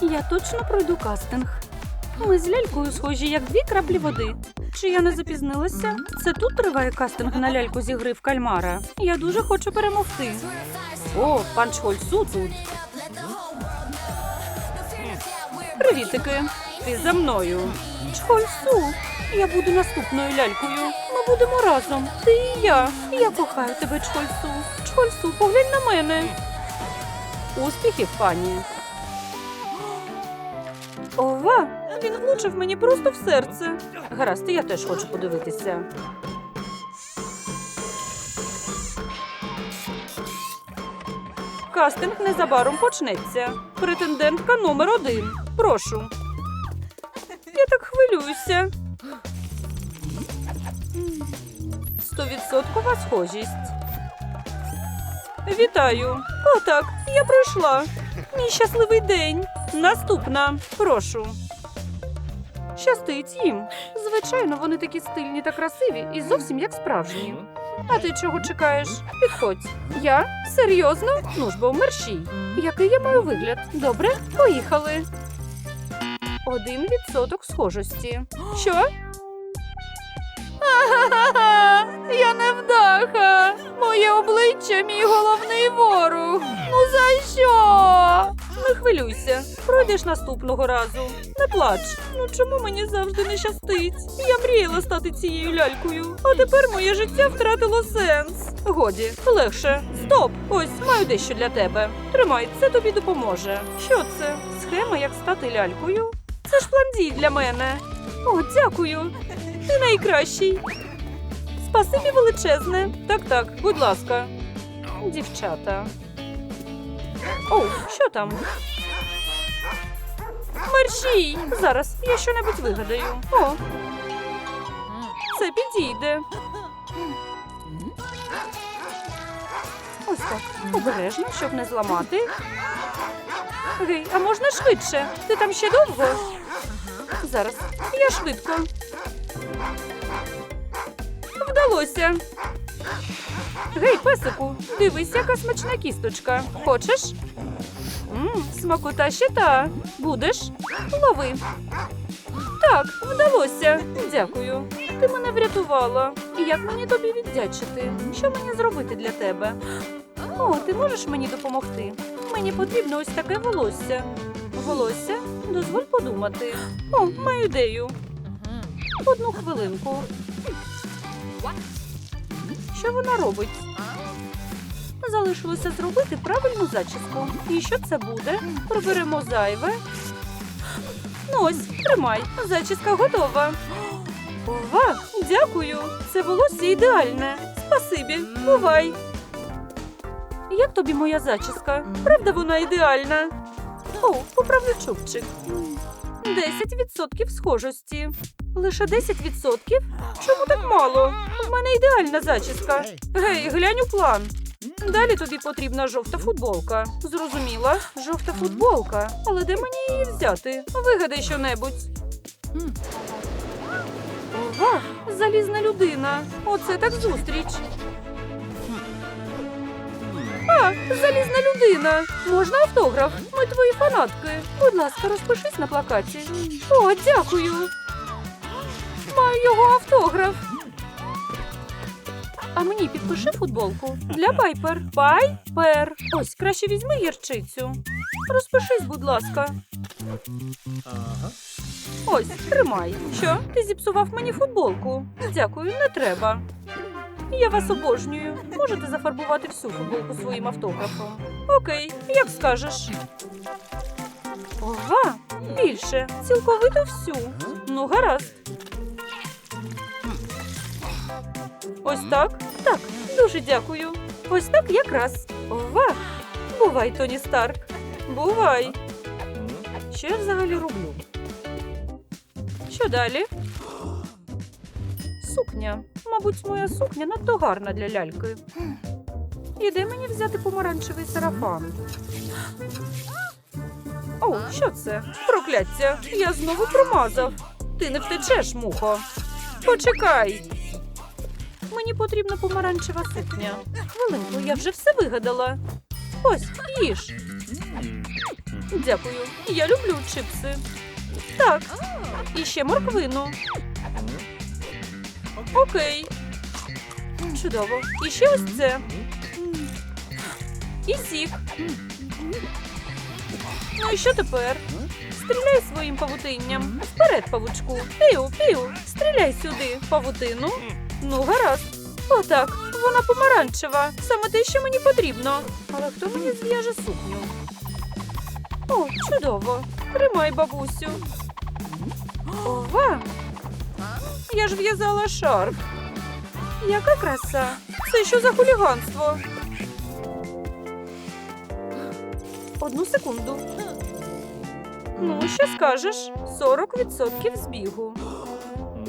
Я точно пройду кастинг. Ми з лялькою схожі, як дві краплі води. Чи я не запізнилася? Це тут триває кастинг на ляльку зі гри в кальмара. Я дуже хочу перемогти. О, пан Чхольсу тут. Привітики. Ти за мною. Чхольсу. Я буду наступною лялькою. Ми будемо разом. Ти і я. Я кохаю тебе, Чхольсу. Чхольсу, поглянь на мене. Успіхів, пані. Ова, він влучив мені просто в серце. Гаразд, я теж хочу подивитися. Кастинг незабаром почнеться. Претендентка номер один. Прошу. Я так хвилююся. Стовідсоткова схожість. Вітаю. О, так, я пройшла. Мій щасливий день. Наступна. Прошу. Щастить їм. Звичайно, вони такі стильні та красиві і зовсім як справжні. А ти чого чекаєш? Підходь. Я? Серйозно? Ну ж бо мерщій. Який я маю вигляд? Добре, поїхали. Один відсоток схожості. Що? Ха-ха-ха! Я невдаха! Моє обличчя мій головний ворог. Ну за що? Не хвилюйся, пройдеш наступного разу. Не плач. Ну чому мені завжди не щастить? Я мріяла стати цією лялькою, а тепер моє життя втратило сенс. Годі, легше. Стоп! Ось маю дещо для тебе. Тримай, це тобі допоможе. Що це? Схема, як стати лялькою? Це ж план дій для мене. О, дякую. Ти найкращий. Спасибі величезне. Так, так, будь ласка. Дівчата. О, що там? Мерщій! Зараз я щонебудь вигадаю. О. Це підійде. Ось так. Обережно, щоб не зламати. Гей, а можна швидше? Ти там ще довго? Зараз. Я швидко. Вдалося. Гей, песику, дивись, яка смачна кісточка. Хочеш? Мм, смакота ще та. Будеш? Лови. Так, вдалося. Дякую. Ти мене врятувала. І як мені тобі віддячити? Що мені зробити для тебе? О, ти можеш мені допомогти? Мені потрібно ось таке волосся. Волосся? Дозволь подумати. О, маю ідею. Одну хвилинку. Що вона робить? Залишилося зробити правильну зачіску. І що це буде? Приберемо зайве. Ну ось, тримай, зачіска готова. Ова, дякую. Це волосся ідеальне. Спасибі, бувай. Як тобі моя зачіска? Правда, вона ідеальна? О, поправлю чубчик. 10% схожості. Лише 10%? Чому так мало? В мене ідеальна зачіска. Гей, глянь у план. Далі тобі потрібна жовта футболка. Зрозуміла? Жовта футболка. Але де мені її взяти? Вигадай щонебудь. Ова, залізна людина. Оце так зустріч. А, залізна людина. Можна автограф? Ми твої фанатки. Будь ласка, розпишись на плакаті. О, дякую. Маю його автограф. А мені підпиши футболку для Пайпер. Пайпер. Ось краще візьми гірчицю. Розпишись, будь ласка. Ось, тримай. Що? Ти зіпсував мені футболку. Дякую, не треба. Я вас обожнюю. Можете зафарбувати всю футболку своїм автографом. Окей, як скажеш. Ова, більше, цілковито всю. Ну, гаразд. Ось так? Так, дуже дякую. Ось так якраз. Ова. Бувай, Тоні Старк. Бувай. Що я взагалі роблю? Що далі? Сукня. Мабуть, моя сукня надто гарна для ляльки. І де мені взяти помаранчевий сарафан? О, що це? Прокляття! Я знову промазав. Ти не втечеш, мухо. Почекай. Мені потрібна помаранчева сукня. Хвилинку, я вже все вигадала. Ось, їж. Дякую. Я люблю чипси. Так. І ще морквину. Окей. Чудово. І ще ось це. І сік. Ну і що тепер? Стріляй своїм павутинням. Вперед, павучку. Піу, піу. Стріляй сюди, павутину. Ну, гаразд. Отак, вона помаранчева. Саме те, що мені потрібно. Але хто мені зв'яже сукню? О, чудово. Тримай, бабусю. Ова. Я ж в'язала шарф. Яка краса. Це що за хуліганство? Одну секунду. Ну, що скажеш? 40% збігу.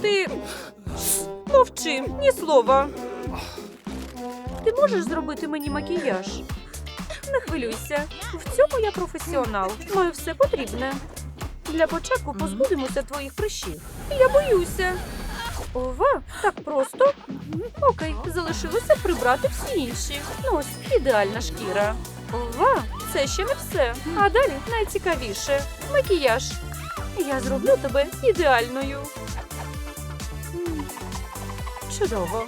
Ти мовчи, ні слова. Ти можеш зробити мені макіяж? Не хвилюйся. В цьому я професіонал. Маю все потрібне. Для початку позбудемося твоїх прищів. Я боюся. Ова, так просто. Окей, залишилося прибрати всі інші. Ну ось ідеальна шкіра. Ова, це ще не все. А далі найцікавіше макіяж. Я зроблю тебе ідеальною. Чудово.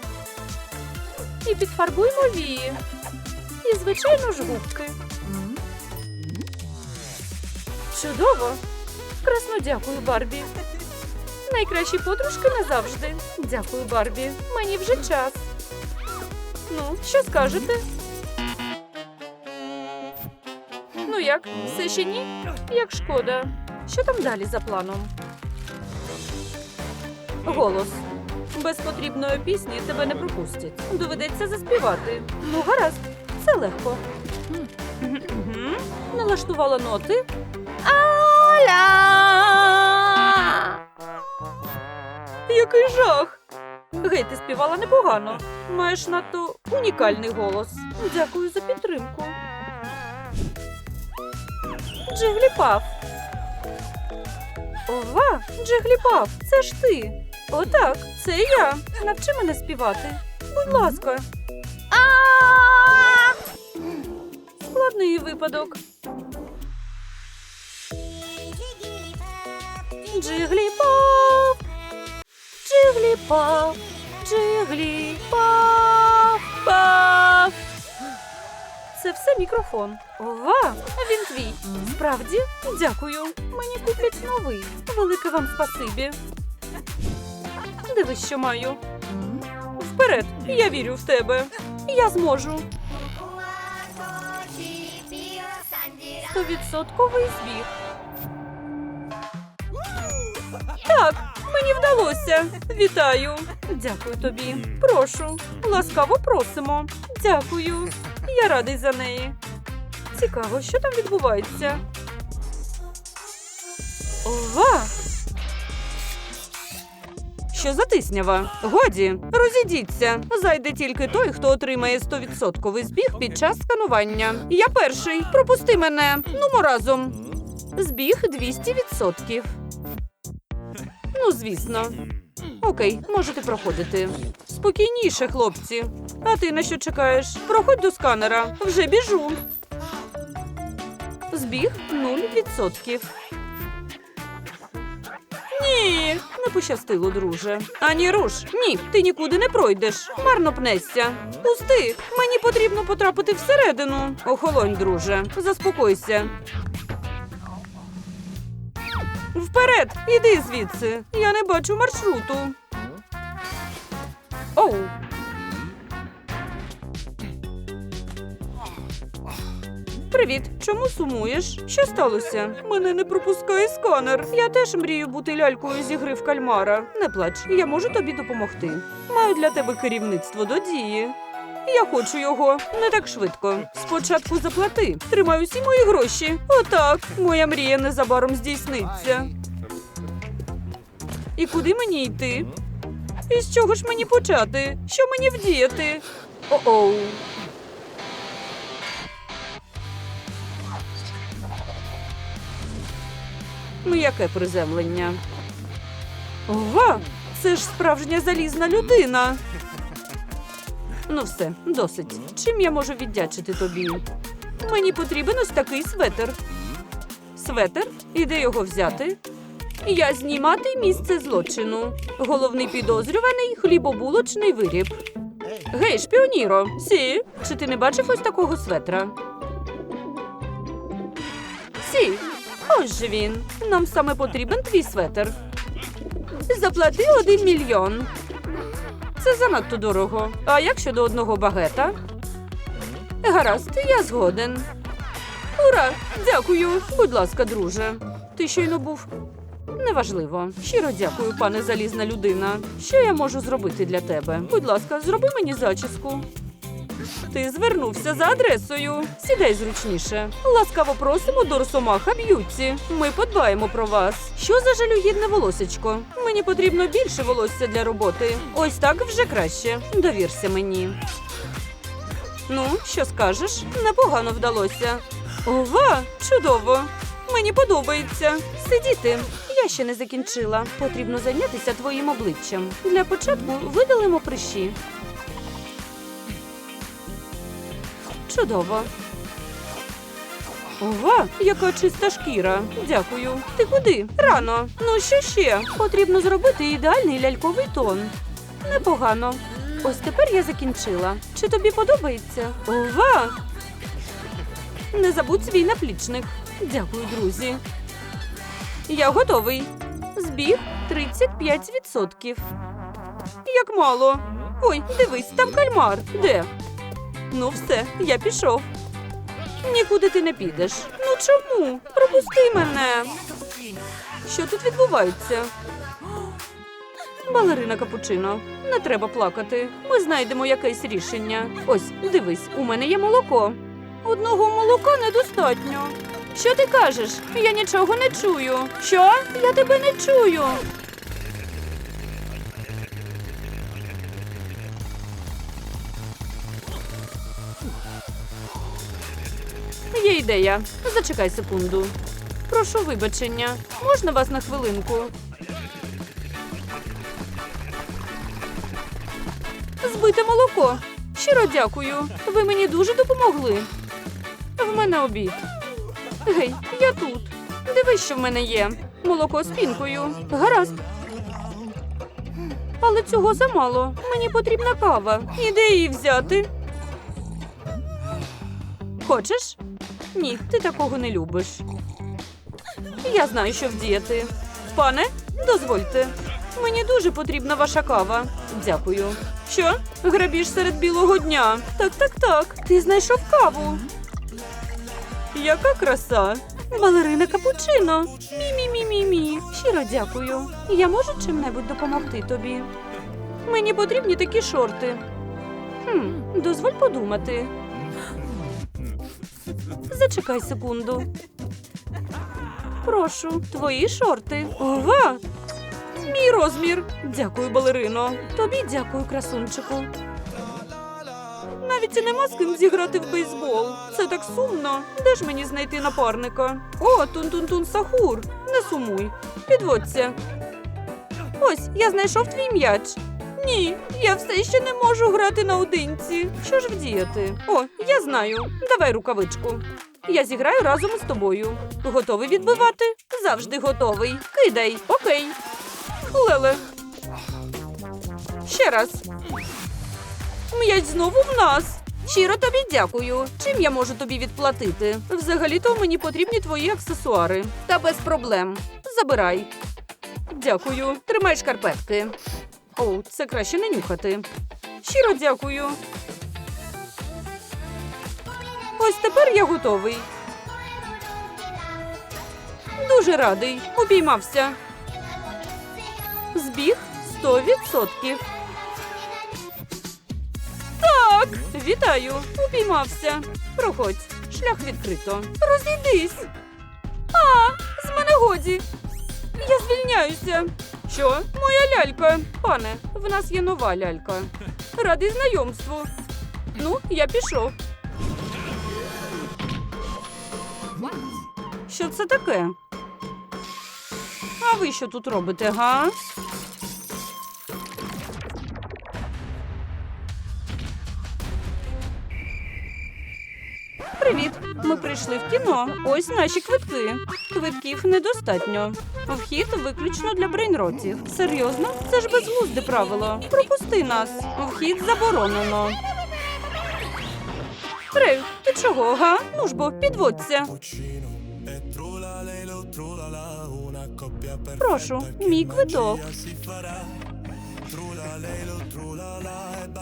І підфарбуємо вії. І, звичайно ж, губки. Чудово. Красно дякую, Барбі. Найкращі подружки назавжди. Дякую, Барбі. Мені вже час. Ну, що скажете? Ну як, все ще ні? Як шкода. Що там далі за планом? Голос. Без потрібної пісні тебе не пропустять. Доведеться заспівати. Ну, гаразд, це легко. Налаштувала ноти. Аля! Який жах! Гей, ти співала непогано. Маєш надто унікальний голос. Дякую за підтримку. Джигліпав. Ова, Джигліпав, це ж ти. Отак, це я. Навчи мене співати. Будь ласка. Складний випадок. Джигліпав, Джигліпав, пав. Це все мікрофон. Ова, він твій. Справді, дякую. Мені куплять новий. Велике вам спасибі. Дивись, що маю. Вперед, я вірю в тебе. Я зможу. Стовідсотковий збіг. Так, мені вдалося. Вітаю. Дякую тобі. Прошу. Ласкаво просимо. Дякую. Я радий за неї. Цікаво, що там відбувається. Ова! Що за тиснява? Годі, розійдіться. Зайде тільки той, хто отримає 100% збіг під час сканування. Я перший. Пропусти мене. Нумо разом. Збіг 200%. Ну, звісно. Окей, можете проходити. Спокійніше, хлопці. А ти на що чекаєш? Проходь до сканера. Вже біжу. Збіг 0%. Ні, не пощастило, друже. Ані руш. Ні, ти нікуди не пройдеш. Марно пнешся. Пусти. Мені потрібно потрапити всередину. Охолонь, друже. Заспокойся. Вперед, іди звідси. Я не бачу маршруту. Оу. Привіт, чому сумуєш? Що сталося? Мене не пропускає сканер. Я теж мрію бути лялькою з ігри в кальмара. Не плач, я можу тобі допомогти. Маю для тебе керівництво до дії. Я хочу його не так швидко. Спочатку заплати. Тримай усі мої гроші. Отак, моя мрія незабаром здійсниться. І куди мені йти? І з чого ж мені почати? Що мені вдіяти? О-оу. М'яке приземлення. Ова! Це ж справжня залізна людина. Ну все, досить. Чим я можу віддячити тобі? Мені потрібен ось такий светр. Светер? І де його взяти? Я знімати місце злочину. Головний підозрюваний хлібобулочний виріб. Гей, шпіоніро, сі, чи ти не бачив ось такого светра? Сі, ось же він. Нам саме потрібен твій светр. Заплати один мільйон. Це занадто дорого. А як щодо одного багета? Гаразд, я згоден. Ура! Дякую. Будь ласка, друже. Ти щойно був. Неважливо. Щиро дякую, пане залізна людина. Що я можу зробити для тебе? Будь ласка, зроби мені зачіску. Ти звернувся за адресою. Сідай зручніше. Ласкаво просимо до Росомаха Б'юті. Ми подбаємо про вас. Що за жалюгідне волосечко? Мені потрібно більше волосся для роботи. Ось так вже краще. Довірся мені. Ну, що скажеш? Непогано вдалося. Ова, чудово. Мені подобається. Сидіти. Я ще не закінчила. Потрібно зайнятися твоїм обличчям. Для початку видалимо прищі. Чудово. Ова, яка чиста шкіра. Дякую. Ти куди? Рано. Ну що ще? Потрібно зробити ідеальний ляльковий тон. Непогано. Ось тепер я закінчила. Чи тобі подобається? Ова! Не забудь свій наплічник. Дякую, друзі. Я готовий. Збіг 35%. Як мало. Ой, дивись, там кальмар. Де? Ну, все, я пішов. Нікуди ти не підеш. Ну чому? Пропусти мене. Що тут відбувається? Балерина Капучино, не треба плакати. Ми знайдемо якесь рішення. Ось, дивись, у мене є молоко. Одного молока недостатньо. Що ти кажеш? Я нічого не чую. Що? Я тебе не чую. Є ідея. Зачекай секунду. Прошу вибачення. Можна вас на хвилинку? Збите молоко. Щиро дякую. Ви мені дуже допомогли. В мене обід. Гей, я тут. Дивись, що в мене є. Молоко з пінкою. Гаразд. Але цього замало. Мені потрібна кава. І її взяти? Хочеш? Ні, ти такого не любиш. Я знаю, що вдіяти. Пане, дозвольте. Мені дуже потрібна ваша кава. Дякую. Що? Грабіж серед білого дня. Так, так, так. Ти знайшов каву. Яка краса. Балерина капучино. Мі-мі-мі-мі-мі. Щиро дякую. Я можу чим-небудь допомогти тобі. Мені потрібні такі шорти. Хм, дозволь подумати. Зачекай секунду. Прошу, твої шорти. Ова! Мій розмір. Дякую, балерино. Тобі дякую, красунчику. Навіть і нема з ким зіграти в бейсбол. Це так сумно. Де ж мені знайти напарника? О, тун-тун-тун сахур. Не сумуй. Підводься. Ось, я знайшов твій м'яч. Ні, я все ще не можу грати наодинці. Що ж вдіяти? О, я знаю. Давай рукавичку. Я зіграю разом з тобою. Готовий відбивати? Завжди готовий. Кидай. Окей. Леле. Ще раз. М'яч знову в нас. Щиро тобі дякую. Чим я можу тобі відплатити? Взагалі-то мені потрібні твої аксесуари. Та без проблем. Забирай. Дякую. Тримай шкарпетки. О, це краще не нюхати. Щиро дякую. Ось тепер я готовий. Дуже радий. Обіймався. Збіг 100%. Так, вітаю. Упіймався. Проходь. Шлях відкрито. Розійдись. А, з мене годі. Я звільняюся. Що? Моя лялька. Пане, в нас є нова лялька. Радий знайомству. Ну, я пішов. Що це таке? А ви що тут робите, га? Привіт! Ми прийшли в кіно. Ось наші квитки. Квитків недостатньо. Вхід виключно для брейнротів. Серйозно? Це ж безглузде правило. Пропусти нас. Вхід заборонено. Рею, ти чого, га? Ну ж бо, підводься. Прошу, мій квиток.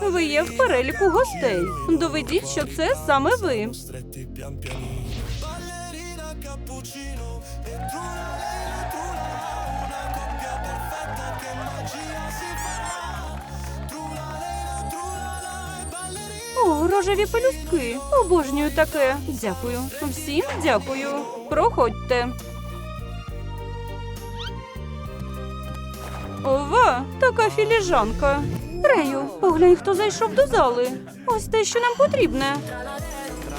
Ви є в переліку гостей. Доведіть, що це саме ви. О, рожеві пелюстки. Обожнюю таке. Дякую. Всім дякую. Проходьте. Ова, така філіжанка. Рею, поглянь, хто зайшов до зали. Ось те, що нам потрібне.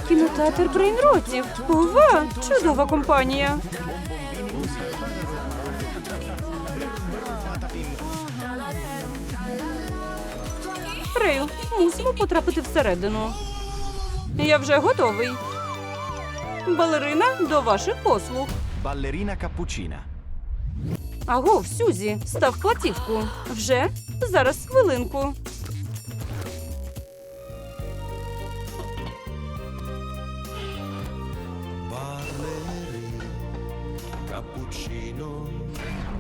Кінотеатр Брейнротів. Ова, чудова компанія. Рею, мусимо потрапити всередину. Я вже готовий. Балерина до ваших послуг. Ballerina cappuccina. Аго, Сюзі, став платівку. Вже? Зараз хвилинку.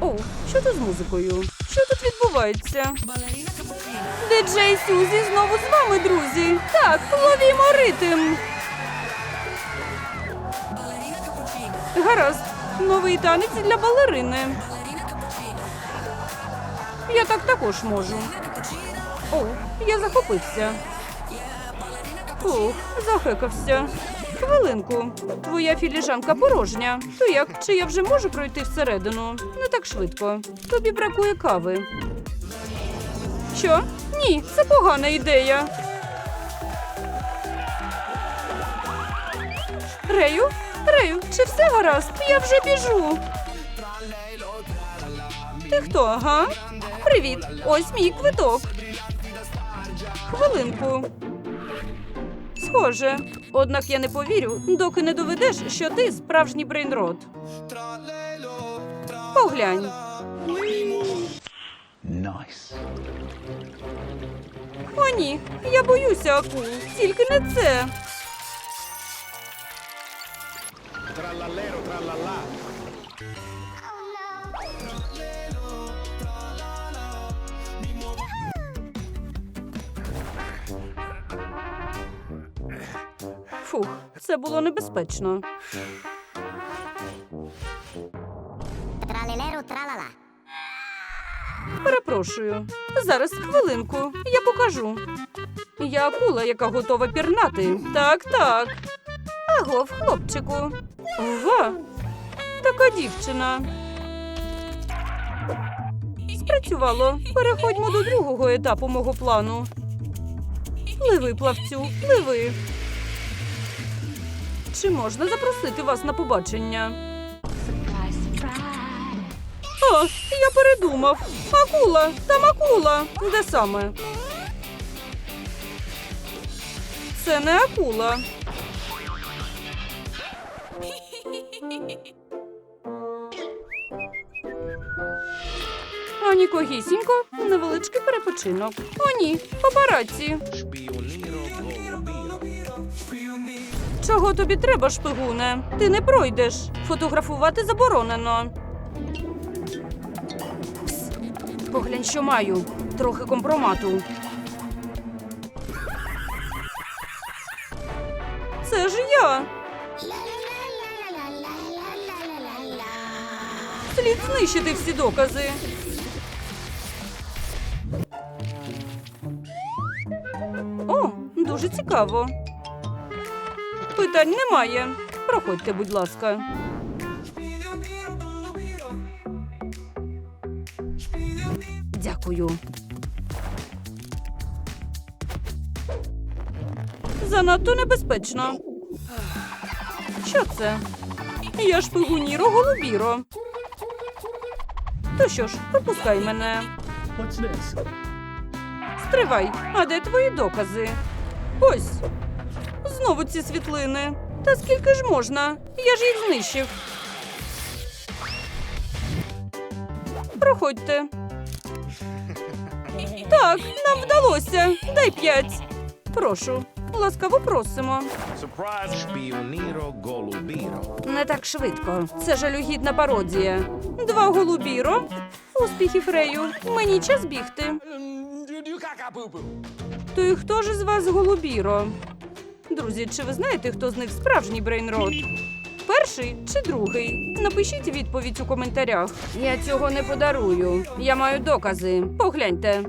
О, що тут з музикою? Що тут відбувається? Диджей Сюзі знову з вами, друзі. Так, ловімо ритм. Гаразд, новий танець для балерини. Я так також можу. О, я захопився. Ух, захекався. Хвилинку. Твоя філіжанка порожня. То як? Чи я вже можу пройти всередину? Не так швидко. Тобі бракує кави. Що? Ні, це погана ідея. Рею? Рею, чи все гаразд? Я вже біжу. Ти хто, га? Привіт, ось мій квиток. Хвилинку. Схоже. Однак я не повірю, доки не доведеш, що ти справжній брейнрот. Поглянь. Nice. О, ні, я боюся акул. Тільки не це. Trallallero trallallà. Фух, це було небезпечно. Тралелеро тралала. Перепрошую. Зараз хвилинку. Я покажу. Я акула, яка готова пірнати. Так, так. Агов, хлопчику. Ова. Така дівчина. Спрацювало. Переходьмо до другого етапу мого плану. Пливи, плавцю, пливи. Чи можна запросити вас на побачення? О, я передумав. Акула, там акула. Де саме? Це не акула. Анікогісінько, невеличкий перепочинок. О, ні, папараці. Чого тобі треба, шпигуне? Ти не пройдеш. Фотографувати заборонено. Пс, Поглянь, що маю. Трохи компромату. Це ж я. Слід знищити всі докази. О, дуже цікаво. Питань немає. Проходьте, будь ласка. Дякую. Занадто небезпечно. Що це? Я шпигуніро голубіро. То що ж, пропускай мене. Стривай, а де твої докази? Ось. Знову ці світлини. Та скільки ж можна? Я ж їх знищив. Проходьте. Так, нам вдалося. Дай п'ять. Прошу, ласкаво просимо. Не так швидко. Це жалюгідна пародія. Два голубіро. Успіхів Рею. Мені час бігти. То і хто ж із вас голубіро? Друзі, чи ви знаєте, хто з них справжній брейнрот? Перший чи другий? Напишіть відповідь у коментарях. Я цього не подарую. Я маю докази. Погляньте.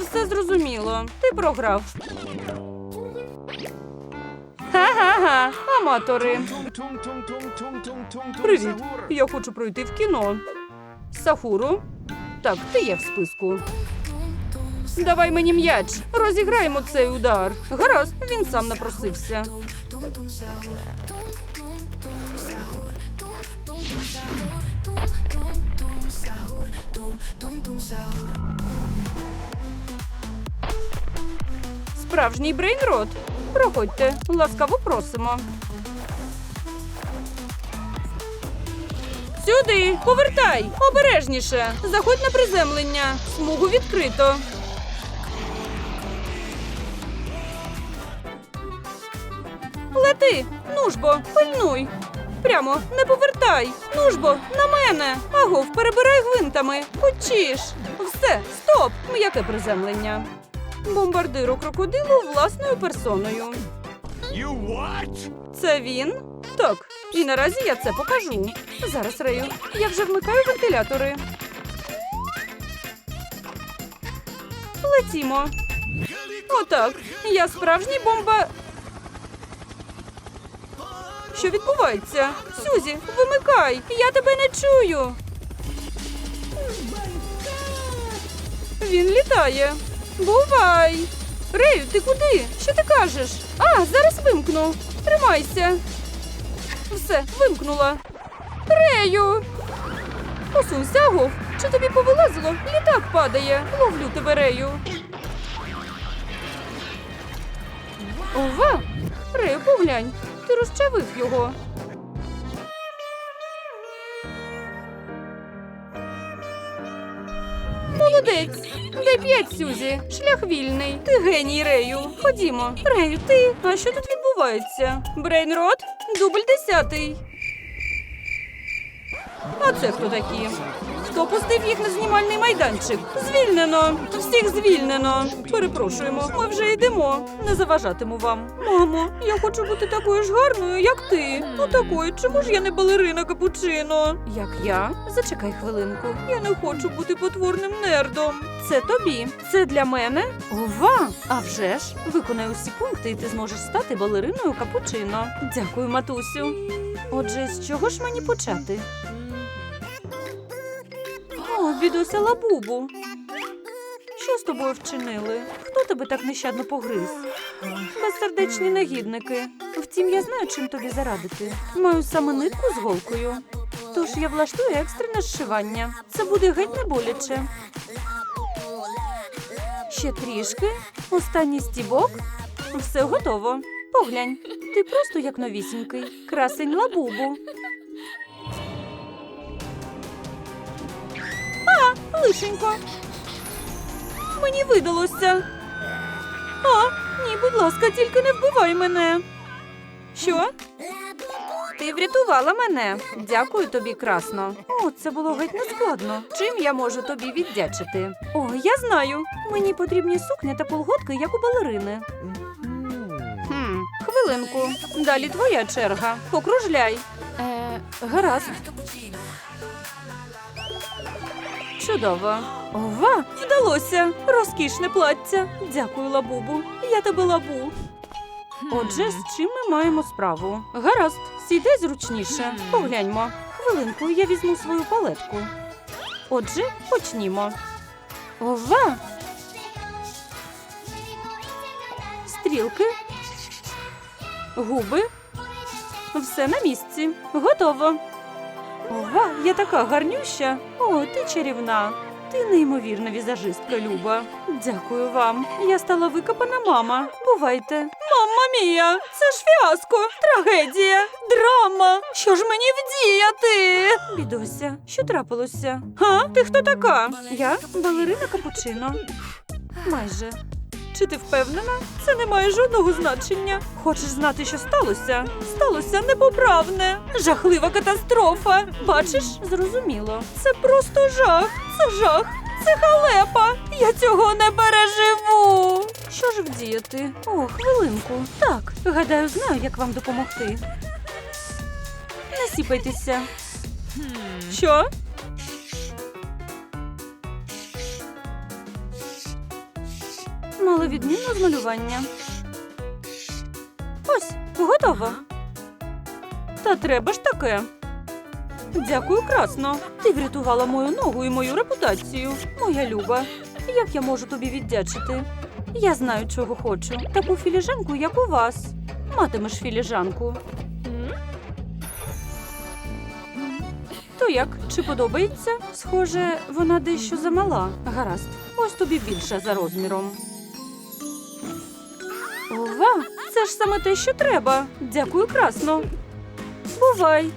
Все зрозуміло. Ти програв. Ха-ха-ха, аматори. Привіт. Я хочу пройти в кіно. Сахуру. Так, ти є в списку. Давай мені м'яч. Розіграємо цей удар. Гаразд, він сам напросився. Справжній брейнрот. Проходьте, ласкаво просимо. Сюди, повертай! Обережніше! Заходь на приземлення. Смугу відкрито. Лети! Нужбо, пильнуй! Прямо, не повертай! Нужбо, на мене! Агов, перебирай гвинтами! Хочеш! Все, стоп! М'яке приземлення. Бомбардиру крокодилу власною персоною. You what? Це він? Так. І наразі я це покажу. Зараз, Рею, я вже вмикаю вентилятори. Летімо. Отак. Я справжній бомба. Що відбувається? Сюзі, вимикай! Я тебе не чую. Він літає. Бувай! Рею, ти куди? Що ти кажеш? А, зараз вимкну. Тримайся. Все, вимкнула. Рею! Посунься, Агов. Чи тобі повилазило? Літак падає. Ловлю тебе, Рею. Ова! Рею, поглянь. Ти розчавив його. Молодець! Дай п'ять, Сюзі. Шлях вільний. Ти геній, Рею. Ходімо. Рею, ти. А що тут відбувається? Брейнрот? Дубль десятий. А це хто такі? Хто пустив їх на знімальний майданчик? Звільнено! Всіх звільнено! Перепрошуємо, ми вже йдемо. Не заважатиму вам. Мамо, я хочу бути такою ж гарною, як ти. Ну такою, чому ж я не балерина капучино? Як я? Зачекай хвилинку. Я не хочу бути потворним нердом. Це тобі. Це для мене? Ова! А вже ж! Виконай усі пункти, і ти зможеш стати балериною капучино. Дякую, матусю. Отже, з чого ж мені почати? О, бідуся лабубу. Що з тобою вчинили? Хто тебе так нещадно погриз? Безсердечні негідники. Втім, я знаю, чим тобі зарадити. Маю саме нитку з голкою. Тож я влаштую екстрене зшивання. Це буде геть не боляче. Ще трішки. Останній стібок. Все готово. Поглянь, ти просто як новісінький. Красень лабубу. Лишенько. Мені видалося. А, ні, будь ласка, тільки не вбивай мене. Що? Ти врятувала мене. Дякую тобі, красно. О, це було геть нескладно. Чим я можу тобі віддячити? О, я знаю. Мені потрібні сукня та колготки, як у балерини. Хм, хвилинку. Далі твоя черга. Покружляй. Е, гаразд. Чудово. Ова, вдалося. Розкішне плаття. Дякую, лабубу. Я тебе лабу. Отже, з чим ми маємо справу? Гаразд, сідай зручніше. Погляньмо. Хвилинку, я візьму свою палетку. Отже, почнімо. Ова. Стрілки. Губи. Все на місці. Готово. Ова, я така гарнюща. О, ти чарівна. Ти неймовірна візажистка, Люба. Дякую вам. Я стала викопана мама. Бувайте. Мамма мія! Це ж фіаско! Трагедія! Драма! Що ж мені вдіяти? Бідося, що трапилося? Га? Ти хто така? Я балерина капучино. Майже. Чи ти впевнена? Це не має жодного значення. Хочеш знати, що сталося? Сталося непоправне. Жахлива катастрофа. Бачиш? Зрозуміло. Це просто жах. Це жах. Це халепа. Я цього не переживу. Що ж вдіяти? О, хвилинку. Так, гадаю, знаю, як вам допомогти. Не сіпайтеся. Що? Мало відмінно з малювання. Ось, готово. Та треба ж таке. Дякую, красно. Ти врятувала мою ногу і мою репутацію. Моя люба. Як я можу тобі віддячити? Я знаю, чого хочу. Таку філіжанку, як у вас. Матимеш філіжанку. То як? Чи подобається? Схоже, вона дещо замала. Гаразд. Ось тобі більша за розміром. Ова, це ж саме те, що треба. Дякую, красно. Бувай.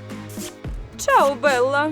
Чао, Белла.